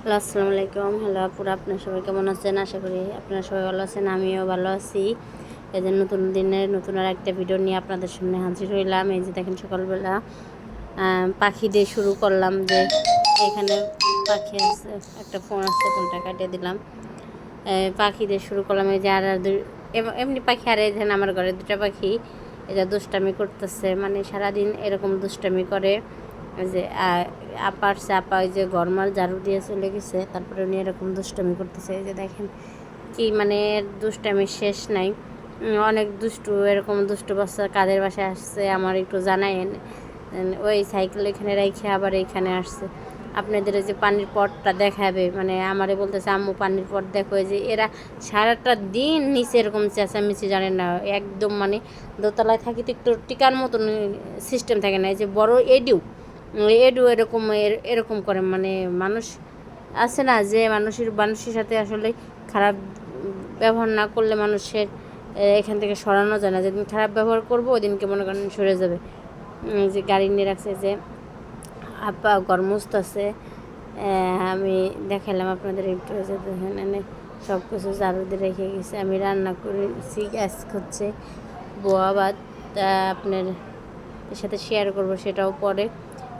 Hello, আসসালামু আলাইকুম। Hello আপুরা, আপনার সবাই কেমন আছেন? আশা করি আপনারা সবাই ভালো আছেন, আমিও ভালো আছি। এই যে নতুন দিনের নতুন আর একটা ভিডিও নিয়ে আপনাদের সামনে হাজির হইলাম। এই যে দেখেন সকালবেলা পাখি দিয়ে শুরু করলাম যে এখানে পাখি আছে, একটা ফোন আসছে ফোনটা কাটিয়ে দিলাম। পাখি দিয়ে শুরু করলাম এই যে আর আর এম- এমনি পাখি আর এই আমার ঘরে দুটা পাখি এটা দুষ্টামি করতেছে মানে সারাদিন এরকম দুষ্টামি করে। যে, আ- আপা আসছে আপা ওই যে গরমাল ঝাড়ু দিয়ে চলে গেছে তারপরে উনি এরকম দুষ্টামি করতেছে। এই যে দেখেন কি মানে দুষ্টামির শেষ নাই। অনেক দুষ্টু, এরকম দুষ্টু বাচ্চা কাদের বাসায় আসছে আমার একটু জানায়েন। ওই সাইকেল এখানে রেখে আবার এইখানে আসছে। আপনাদের ওই যে পানির পটটা দেখাবে মানে আমারে বলতেছে, আম্মু, পানির পট দেখো। যে এরা সারাটা দিন নিচে এরকম চেঁচামেচি জানেন না, একদম মানে দোতলায় থাকি তো একটু টিকার মতন সিস্টেম থাকে না। এই যে বড় এডিউ। এডু এরকম, এর- এরকম করে। মানে মানুষ আছে না যে মানুষের মানুষের সাথে আসলে খারাপ ব্যবহার না করলে মানুষের এখান থেকে সরানো যায় না। যেদিন খারাপ ব্যবহার করব ওই দিনকে মনে করেন সরে যাবে। যে গাড়ি নিয়ে রাখছে যে, আপা গরমস্ত আছে। আমি দেখালাম আপনাদের একটু এনে সব কিছু দিয়ে রেখে গেছে। আমি রান্না করেছি, গ্যাস হচ্ছে বোয়া ভাত তা আপনার সাথে শেয়ার করব, সেটাও পরে।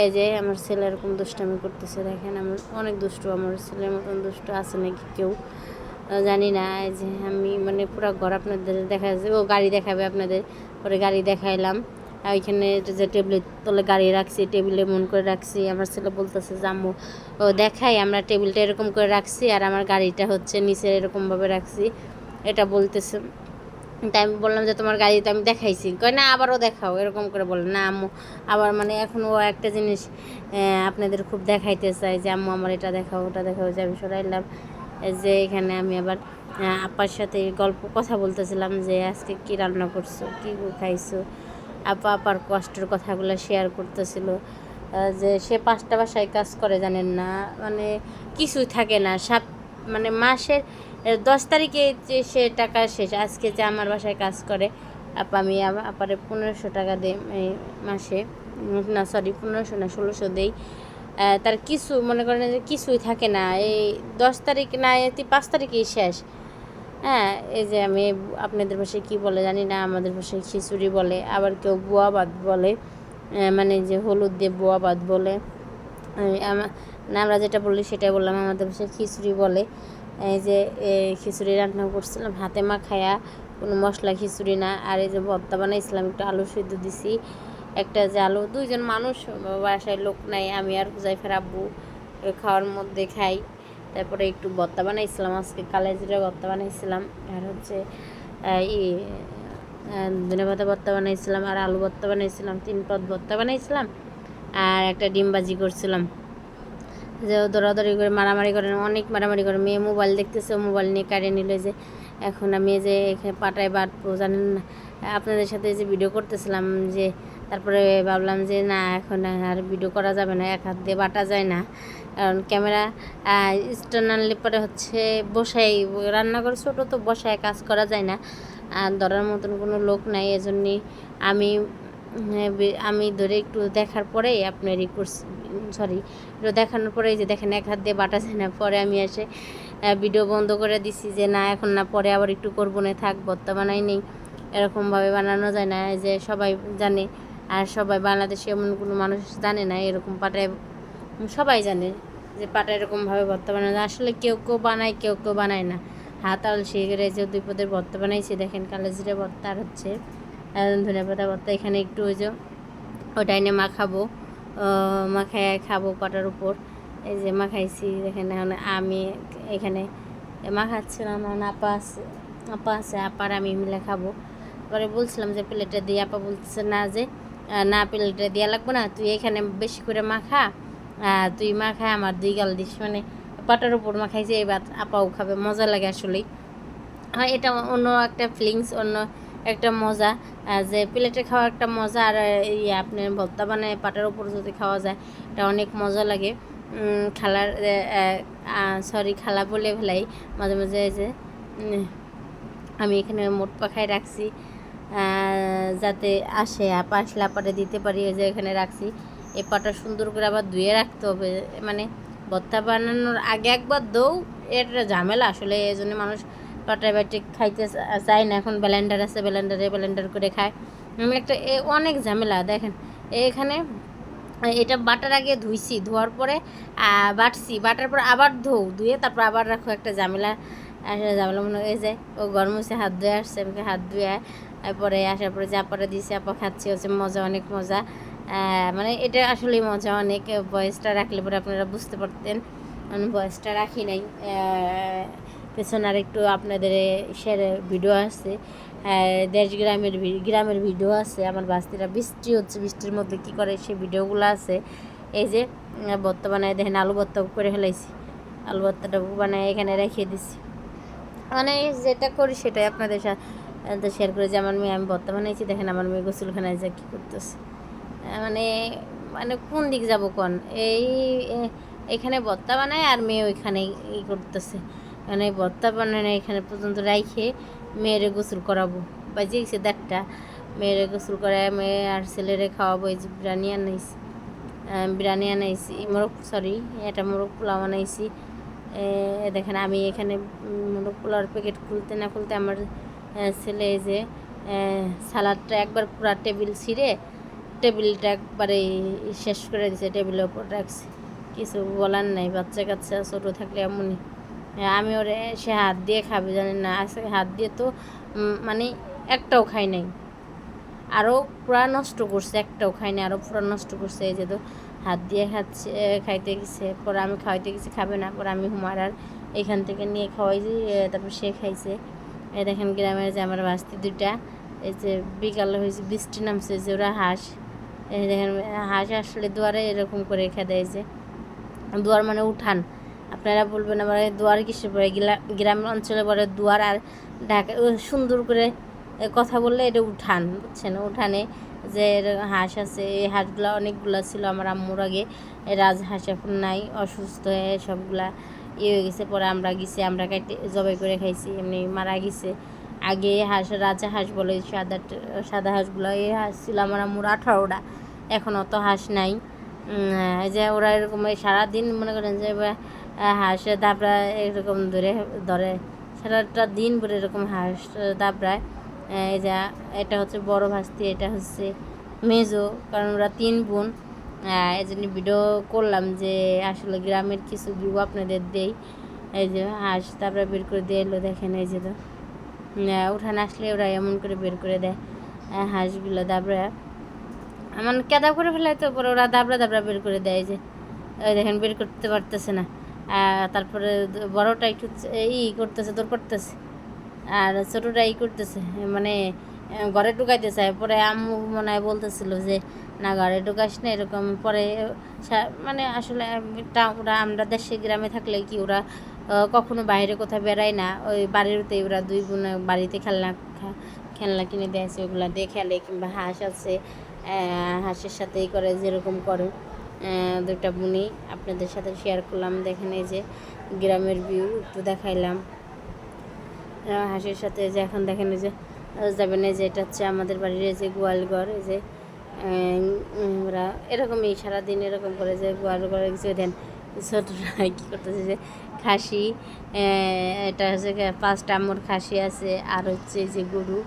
এই যে আমার ছেলে এরকম দুষ্টামি করতেছে, দেখেন আমার অনেক দুষ্টু, আমার ছেলের মতন দুষ্টু আছে নাকি কেউ? জানি না যে আমি মানে পুরো ঘর আপনাদের দেখা যাচ্ছে ও গাড়ি দেখাবে আপনাদের, পরে গাড়ি দেখাইলাম। আর ওইখানে যে টেবিলের তলে গাড়ি রাখছি, টেবিলে মন করে রাখছি, আমার ছেলে বলতেছে যে জাম্মু, ও দেখাই আমরা টেবিলটা এরকম করে রাখছি, আর আমার গাড়িটা হচ্ছে নিচে এরকমভাবে রাখছি। এটা বলতেছে। তাই আমি বললাম যে, তোমার গাড়িতে আমি দেখাইছি। কয়, না, আবারও দেখাও। এরকম করে বলে না, আম্মু। আবার মানে এখন ও একটা জিনিস আপনাদের খুব দেখাইতে চাই যে, আম্মু, আমার এটা দেখাও, ওটা দেখাও। যে, আমি সরাইলাম যে, এখানে আমি আবার আপার সাথে গল্প, কথা বলতেছিলাম যে, আজকে কি রান্না করছ? কি খাইছো? আপা আপার কষ্টের কথাগুলো শেয়ার করতেছিল। যে, সে পাঁচটা বাসায় কাজ করে, জানেন না? মানে কিছুই থাকে না। সাপ মানে মাসের দশ তারিখে যে সে টাকা শেষ, আজকে যে আমার বাসায় কাজ করে, আপা, আমি আপারে পনেরোশো টাকা দিই মাসে, না সরি পনেরোশো না, ষোলোশো দেই। তার কিছু, মনে করেন যে কিছুই থাকে না, এই দশ তারিখ না পাঁচ তারিখেই শেষ। হ্যাঁ এই যে আমি আপনাদের ভাষায় কী বলে জানি না, আমাদের ভাষায় খিচুড়ি বলে, আবার কেউ বুয়া ভাত বলে মানে যে হলুদ দিয়ে বুয়া ভাত বলে আমরা যেটা বলি সেটাই বললাম, আমাদের ভাষায় খিচুড়ি বলে। এই যে খিচুড়ি রান্না করছিলাম, হাতে মা মাখায়া কোনো মশলা খিচুড়ি না, আর এই যে ভর্তা বানাইছিলাম, একটু আলু সিদ্ধ দিছি, একটা যে আলু, দুইজন মানুষ, বাসায় লোক নাই, আমি আর জাইফার আব্বু খাওয়ার মধ্যে খাই, তারপরে একটু ভর্তা বানাইছিলাম, আজকে কালাই জিরা ভর্তা বানাইছিলাম, আর হচ্ছে ই ধনে পাতা ভর্তা বানাইছিলাম, আর আলু ভর্তা বানাইছিলাম, তিন পদ ভর্তা বানাইছিলাম, আর একটা ডিম ভাজি করছিলাম। যে দৌড়াদৌড়ি করে মারামারি করে, অনেক মারামারি করে। মেয়ে মোবাইল দেখতেছে, মোবাইল নিয়ে কাড়ে নিল যে, এখন আমি যে এখানে পাটায় বাটবো জানেন না? আপনাদের সাথে যে ভিডিও করতেছিলাম যে, তারপরে ভাবলাম যে, না, এখন আর ভিডিও করা যাবে না, এক হাত দিয়ে বাটা যায় না। কারণ ক্যামেরা স্ট্যান্ড আনলে পরে হচ্ছে বসাই রান্না করে ছোটো তো বসায়, কাজ করা যায় না। আর ধরার মতন কোনো লোক নাই, এজন্যই আমি আমি ধরে একটু দেখার পরেই আপনার ই করছি। সরি একটু দেখানোর পরেই যে দেখেন এক হাত দিয়ে বাটা যায় না, পরে আমি এসে ভিডিও বন্ধ করে দিছি যে না, এখন না, পরে আবার একটু করব না থাক ভর্তা বানাই নেই এরকমভাবে বানানো যায় না, এই যে সবাই জানে, আর সবাই বাংলাদেশে এমন কোনো মানুষ জানে না, এরকম পাটায় সবাই জানে যে পাটা এরকমভাবে ভর্তা বানানো যায়। আসলে কেউ কেউ বানায়, কেউ কেউ বানায় না হাত আল শিখে যে দুই পদের ভর্তা বানাইছি দেখেন কালো জিরে ভর্তা আর হচ্ছে ধনে পাতা ভর্তা, এখানে একটু ওই যে ওটা এনে মাখাবো মাখায় খাব পাটার উপর। এই যে মাখাইছি এখন আমি এখানে মাখাচ্ছিলাম, এখন আপা আছে আপা আছে আপার আমি মিলে খাব। পরে বলছিলাম যে প্লেটে দিয়ে আপা বলতেছে, না যে না প্লেটে দেওয়া লাগবে না, তুই এখানে বেশি করে মাখা তুই মাখায় আমার দুই গাল দিস। মানে পাটার উপর মাখাইছে, এবার আপাও খাবে, মজা লাগে আসলেই। হ্যাঁ এটা অন্য একটা ফিলিংস অন্য একটা মজা যে প্লেটে খাওয়া একটা মজা আর এই আপনার ভর্তা বানায় পাটার উপর যদি খাওয়া যায়, এটা অনেক মজা লাগে। খালার সরি খালা বলে ফেলাই, মাঝে মাঝে যে আমি এখানে মোট পাখায় রাখছি যাতে আসে, আপা আসলে দিতে পারি, এই যে এখানে রাখছি। এই পাটা সুন্দর করে আবার ধুয়ে রাখতে হবে মানে ভর্তা বানানোর আগে একবার দৌ এটা ঝামেলা আসলে, এই জন্য মানুষ বাটি খাইতে চা- চায় না, এখন ব্লেন্ডার আছে ব্লেন্ডারে ব্লেন্ডার করে খায়। একটা এ অনেক ঝামেলা, দেখেন। এখানে এটা বাটার আগে ধুইছি, ধোয়ার পরে বাটছি, বাটার পরে আবার ধোও, ধুয়ে তারপর আবার রাখো, একটা ঝামেলা। আর সেটা ঝামেলা মনে হয়ে যায় ও গরম হচ্ছে হাত ধুয়ে আসছে আমাকে হাত ধুয়ে তারপরে আসার পরে চাপাটা দিয়েছে, আপা খাচ্ছি, হচ্ছে মজা, অনেক মজা। মানে এটা আসলে মজা, অনেক বয়সটা রাখলে পরে আপনারা বুঝতে পারতেন। আমি বয়সটা রাখি নাই পেছনে আরেকটু আপনাদের শেয়ারে ভিডিও আছে দেশ গ্রামের গ্রামের ভিডিও আছে, আমার বাস্তিরা বৃষ্টি হচ্ছে, বৃষ্টির মধ্যে কি করে সেই ভিডিওগুলো আছে। এই যে ভর্তা বানায়, দেখেন আলু ভর্তা করে ফেলাইছি। আলু ভর্তাটা বানায় এখানে রেখে দিছি। মানে যেটা করি সেটাই আপনাদের সাথে শেয়ার করে যে আমার মেয়ে, আমি ভর্তা বানাইছি, দেখেন আমার মেয়ে গোসলখানায় যা কী করতেছে। মানে মানে কোন দিক যাব কোন? এই এখানে ভর্তা বানায় আর মেয়ে ওইখানে ই করতেছে। মানে ভর্তা বানায় না এখানে পর্যন্ত রাইখে মেয়েরে গোসল করাবো। বাজে গেছে দেড়টা। মেয়েরে গোসল করায় মেয়ে আর ছেলেরে খাওয়াবো এই যে বিরিয়ানি আনাইছি। বিরিয়ানি আনাইছি মোরগ সরি এটা মোরগ পোলাও আনাইছি। দেখেন আমি এখানে মোরগ পোলাওর প্যাকেট খুলতে না খুলতে আমার ছেলে যে আহ, সালাদটা একবার পুরা টেবিল ছিঁড়ে টেবিলটা একবারে শেষ করে দিছে টেবিলের উপর রাখছে। কিছু বলার নাই বাচ্চা কাচ্চা ছোটো থাকলে এমনই। আমি ওরে সে হাত দিয়ে খাবে জানেন না আসলে হাত দিয়ে তো মানে একটাও খাই নাই। আরও পুরা নষ্ট করছে, একটাও খাইনি আরও পুরা নষ্ট করছে, এই যে তো হাত দিয়ে খাচ্ছে খাইতে গেছে, পরে আমি খাওয়াইতে গেছি, খাবে না, পরে আমি হুমার আর এখান থেকে নিয়ে খাওয়াইছি তারপর সে খাইছে। এই দেখেন গ্রামের যে আমার বাস্তি দুইটা এই যে বিকাল হয়েছে বৃষ্টি নামছে, যে ওরা হাঁস এই দেখেন, হাঁস আসলে দুয়ারে এরকম করে রেখে দেয় যে দুয়ার মানে উঠান আপনারা বলবেন এই দুয়ার কিসের পরে? গ্রাম অঞ্চলে পরে দুয়ার আর ঢাকা সুন্দর করে কথা বললে এটা উঠান, বুঝছেন? উঠানে যে হাঁস আছে, এই হাঁসগুলো অনেকগুলো ছিল আমার আম্মুর আগে। রাজহাঁস এখন নাই, অসুস্থ হয়ে সবগুলা ইয়ে হয়ে গেছে। পরে আমরা গেছি, আমরা কাটে জবাই করে খাইছি, এমনি মারা গেছে। আগে হাঁস, রাজা হাঁস বলে সাদা সাদা হাঁসগুলো এই হাঁস ছিল আমার আম্মুর আঠারোটা। এখন অত হাঁস নাই। যে ওরা এরকম সারাদিন মনে করেন যে হাঁস দাবড়া এরকম ধরে ধরে সারাটা দিন ভরে এরকম হাঁস দাবড়ায় এই যে এটা হচ্ছে বড় ভাস্তি, এটা হচ্ছে মেজো, কারণ ওরা তিন বোন। এই জন্য ভিডিও করলাম যে আসলে গ্রামের কিছু ভিউ আপনাদের দেই। এই যে হাঁস তারপরে বের করে দিয়ে এলো, দেখেন এই যে তো। উঠানে আসলে ওরা এমন করে বের করে দেয় হাঁসগুলো দাবড়া আমার কেদা করে ফেলাই তো পরে ওরা দাবড়া দাবড়া বের করে দেয় যে। দেখেন, বের করতে পারতেছে না। তারপরে বড়টা একটু ই করতেছে, তোর করতেছে। আর ছোটোটা ই করতেছে মানে ঘরে ঢুকাইতে চায় পরে আম্মু মনে হয় বলতেছিল যে, না, ঘরে ঢুকাস না, এরকম পরে মানে আসলে ওরা, আমরা দেশে গ্রামে থাকলে কি ওরা কখনো বাইরে কোথাও বেড়ায় না? ওই বাড়িতে ওরা দুই বোন বাড়িতে খেলনা খেলনা কিনে দিয়েছে ওগুলা দিয়ে খেলে কিংবা হাঁস আছে হাঁসের সাথেই করে, যেরকম করে। দুটা বুনি আপনাদের সাথে শেয়ার করলাম। দেখেন এই যে গ্রামের ভিউ একটু দেখাইলাম। হাঁসের সাথে যে এখন দেখেন এই যে যাবেন এই যে এটা হচ্ছে আমাদের বাড়ির এই যে গোয়ালঘর, এই যে ওরা এরকমই সারাদিন এরকম করে যে গোয়াল ঘরে কিছু দেন ছোটরা কী করতেছে যে খাসি এটা হচ্ছে পাঁচটা আম্মুর খাসি আছে আর হচ্ছে যে গরু।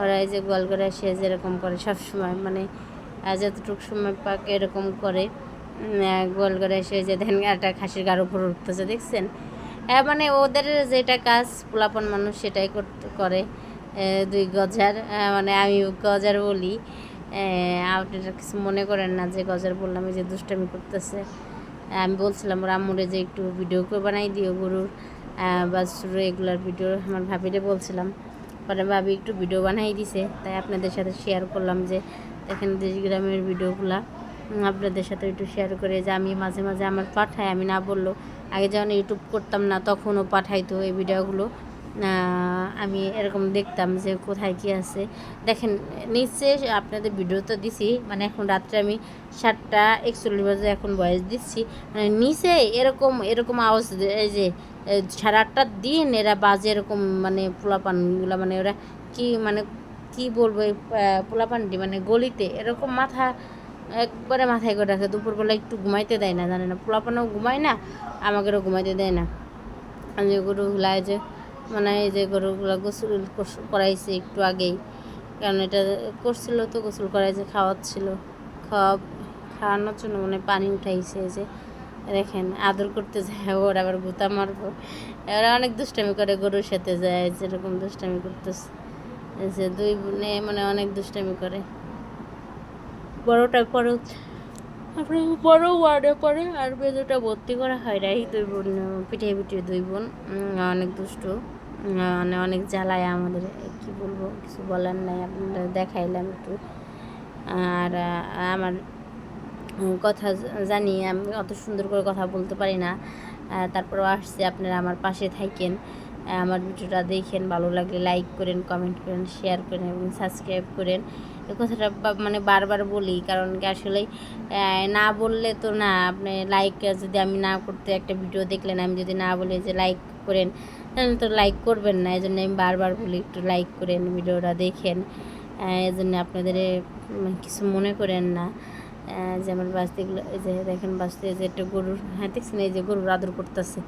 ওরা এই যে গোয়াল ঘরে এসে যেরকম করে সবসময় মানে যতটুকু সময় পাক এরকম করে গোয়াল ঘরে এসে যে ধ্যান একটা খাসির গার উপর উঠতেছে, দেখছেন? হ্যাঁ মানে ওদের যেটা কাজ, পোলাপন মানুষ সেটাই করতে, করে। দুই গজার মানে আমি গজার বলি। আপনারা কিছু মনে করেন না যে গজার বললাম যে দুষ্টামি করতেছে। আমি বলছিলাম, ওর আম্মুরে যে একটু ভিডিও করে বানাই দিও গরুর। বা বাছুর এগুলার ভিডিও আমার ভাবিরে বলছিলাম। পরে ভাবি একটু ভিডিও বানাই দিছে। তাই আপনাদের সাথে শেয়ার করলাম যে দেখেন দেশ গ্রামের ভিডিওগুলা আপনাদের সাথে একটু শেয়ার করে যে আমি মাঝে মাঝে আমার পাঠাই আমি না বলল আগে যখন ইউটিউব করতাম না, তখনও পাঠাইতো এই ভিডিওগুলো। আমি এরকম দেখতাম যে কোথায় কি আছে। দেখেন, নিচে আপনাদের ভিডিও তো দিছি মানে এখন রাত্রে আমি সাতটা একচল্লিশ বাজে এখন বয়স দিচ্ছি। মানে নিচে এরকম এরকম আওয়াজ এই যে সাড়ে আটটার দিন এরা বাজে এরকম মানে পোলাপানগুলো মানে ওরা কি মানে কি বলব এই পোলাপানটি মানে গলিতে এরকম মাথা একবারে মাথায় করে রাখে, দুপুরবেলা একটু ঘুমাইতে দেয় না, জানে না, পোলাপানও ঘুমায় না আমাকেও ঘুমাইতে দেয় না। যে গরুগুলা যে মানে এই যে গরুগুলা গোসল করাইছে একটু আগেই, কারণ এটা করছিল তো, গোসল করাইছে, খাওয়াচ্ছিল, খাওয়া, খাওয়ানোর জন্য মানে পানি উঠাইছে যে, দেখেন, আদর করতে যায়, ওর আবার গুতা মারবো। এরা অনেক দুষ্টামি করে গরুর সাথে যায়, যেরকম দুষ্টামি করতেছে। যে দুই বোনে মানে অনেক দুষ্টামি করে। বড়টা পরে তারপরে বড় ওয়ার্ডে পরে আর মেজোটা ভর্তি করা হয় নাই। দুই বোন, পিঠে পিঠে দুই বোন। অনেক দুষ্টু। মানে অনেক জ্বালায় আমাদের। কি বলব, কিছু বলার নাই আপনারা দেখাইলাম একটু। আর আমার কথা জানি আমি অত সুন্দর করে কথা বলতে পারি না। তারপরেও আসছে, আপনারা আমার পাশে থাকেন। আমার ভিডিওটা দেখেন, ভালো লাগলে লাইক করেন কমেন্ট করেন শেয়ার করেন এবং সাবস্ক্রাইব করেন। এ কথাটা মানে বারবার বলি, কারণ কি আসলে না বললে তো না, আপনি লাইক যদি আমি না করতে একটা ভিডিও দেখলেন, আমি যদি না বলি যে লাইক করেন তো লাইক করবেন না। এই জন্য আমি বারবার বলি, একটু লাইক করেন ভিডিওটা দেখেন। এই জন্য আপনাদের কিছু মনে করেন না। যে আমার বাস্তিগুলো এই যে দেখেন বাস্তি যে একটা গরুর হ্যাঁ দেখছেন, এই যে গরুর আদর করতেছে।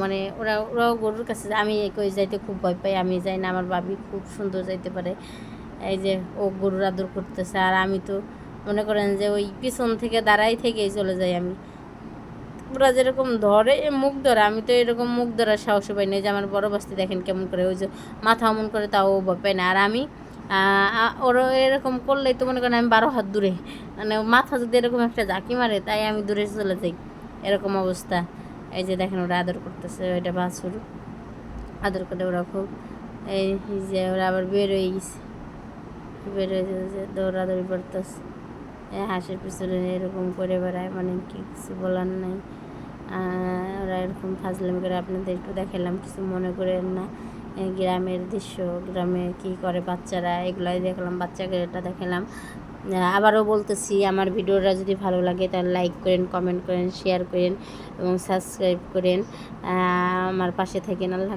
মানে ওরা, ওরাও গরুর কাছে আমি কই যাইতে খুব ভয় পাই, আমি যাই না, আমার বাবি খুব সুন্দর যাইতে পারে। এই যে ও গরুর আদর করতেছে, আর আমি তো মনে করেন যে ওই পিছন থেকে দাঁড়াই থেকেই চলে যাই আমি। ওরা যেরকম ধরে মুখ ধরে, আমি তো এরকম মুখ ধরার সাহস পাই না। যে আমার বড় বাস্তি দেখেন কেমন করে, ওই যে মাথা অমন করে, তাও ও ভয় পায় না। আর আমি ওরা এরকম করলেই তো মনে করেন আমি বারো হাত দূরে। মানে মাথা যদি এরকম একটা ঝাঁকি মারে, তাই আমি দূরে চলে যাই। এরকম অবস্থা। এই যে দেখেন ওরা আদর করতেছে, ওইটা বাছুর। আদর করে ওরা খুব, এই যে ওরা আবার বেরোয় গেছে। বের হয়ে যে দৌড়াদৌড়ি করতেছে। হাঁসের পিছনে এরকম করে বেড়ায় মানে কি কিছু বলার নাই। ওরা এরকম ফাজলামি করে, আপনাদের একটু দেখালাম কিছু মনে করেন না। গ্রামের দৃশ্য, গ্রামে কি করে বাচ্চারা, এগুলাই দেখলাম, বাচ্চাকে এটা দেখালাম আবারও বলতেছি, আমার ভিডিওটা যদি ভালো লাগে তাহলে লাইক করেন কমেন্ট করেন শেয়ার করেন এবং সাবস্ক্রাইব করেন। আমার পাশে থাকেন, আল্লাহ